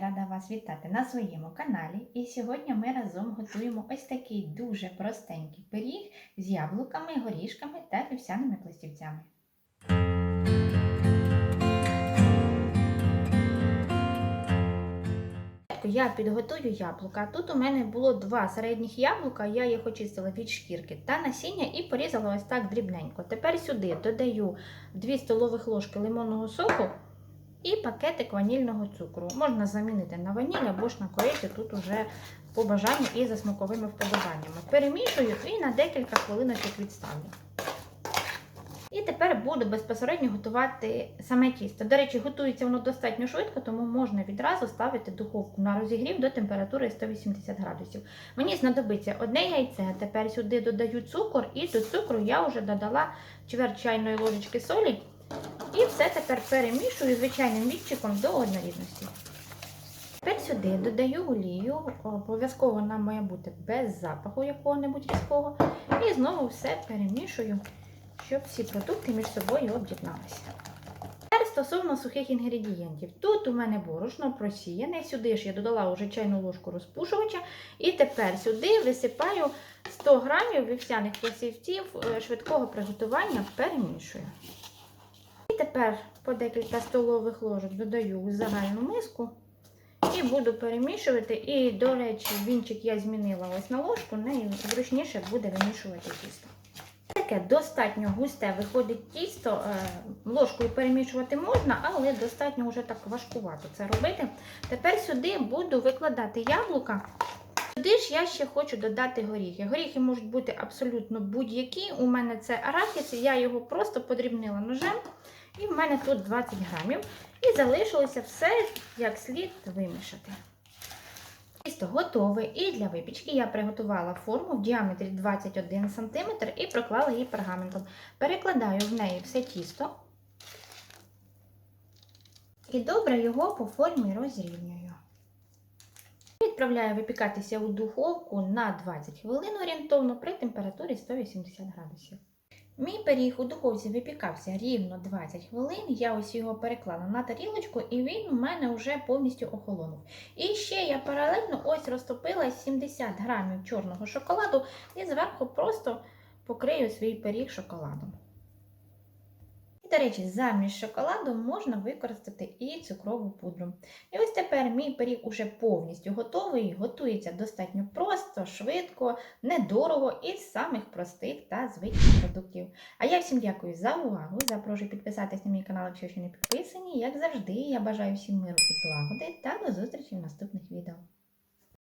рада вас вітати на своєму каналі. І сьогодні ми разом готуємо ось такий дуже простенький пиріг з яблуками, горішками та вівсяними пластівцями. Я підготую яблука. Тут у мене було два середніх яблука, я їх очистила від шкірки та насіння і порізала ось так дрібненько. Тепер сюди додаю 2 столових ложки лимонного соку і пакетик ванільного цукру. Можна замінити на ваніль або ж на корицю, тут уже по бажанню і за смаковими вподобаннями. Перемішую і на декілька хвилиночок відставлю. І тепер буду безпосередньо готувати саме тісто. До речі, готується воно достатньо швидко, тому можна відразу ставити духовку на розігрів до температури 180 градусів. Мені знадобиться одне яйце. Тепер сюди додаю цукор, і до цукру я вже додала чверть чайної ложечки солі. І все тепер перемішую звичайним відчиком до однорідності. Тепер сюди додаю олію, обов'язково вона має бути без запаху якого-небудь різкого. І знову все перемішую, щоб всі продукти між собою об'єдналися. Тепер стосовно сухих інгредієнтів. Тут у мене борошно просіяне, сюди ж я додала вже чайну ложку розпушувача. І тепер сюди висипаю 100 грамів вівсяних пластівців швидкого приготування, перемішую. Тепер по декілька столових ложок додаю у загальну миску і буду перемішувати. І, до речі, вінчик я змінила ось на ложку, нею буде вимішувати тісто. Таке достатньо густе виходить тісто, ложкою перемішувати можна, але достатньо вже так важкувато це робити. Тепер сюди буду викладати яблука. Сюди ж я ще хочу додати горіхи. Горіхи можуть бути абсолютно будь-які. У мене це арахіс, я його просто подрібнила ножем. І в мене тут 20 грамів. І залишилося все як слід вимішати. Тісто готове. І для випічки я приготувала форму в діаметрі 21 см і проклала її пергаментом. Перекладаю в неї все тісто. І добре його по формі розрівнюю. Відправляю випікатися у духовку на 20 хвилин орієнтовно при температурі 180 градусів. Мій пиріг у духовці випікався рівно 20 хвилин. Я ось його переклала на тарілочку, і він у мене вже повністю охолонув. І ще я паралельно ось розтопила 70 грамів чорного шоколаду і зверху просто покрию свій пиріг шоколадом. До речі, замість шоколаду можна використати і цукрову пудру. І ось тепер мій пиріг уже повністю готовий, готується достатньо просто, швидко, недорого із самих простих та звичних продуктів. А я всім дякую за увагу. Запрошую підписатись на мій канал, якщо ще не підписані. Як завжди, я бажаю всім миру і злагоди та до зустрічі в наступних відео.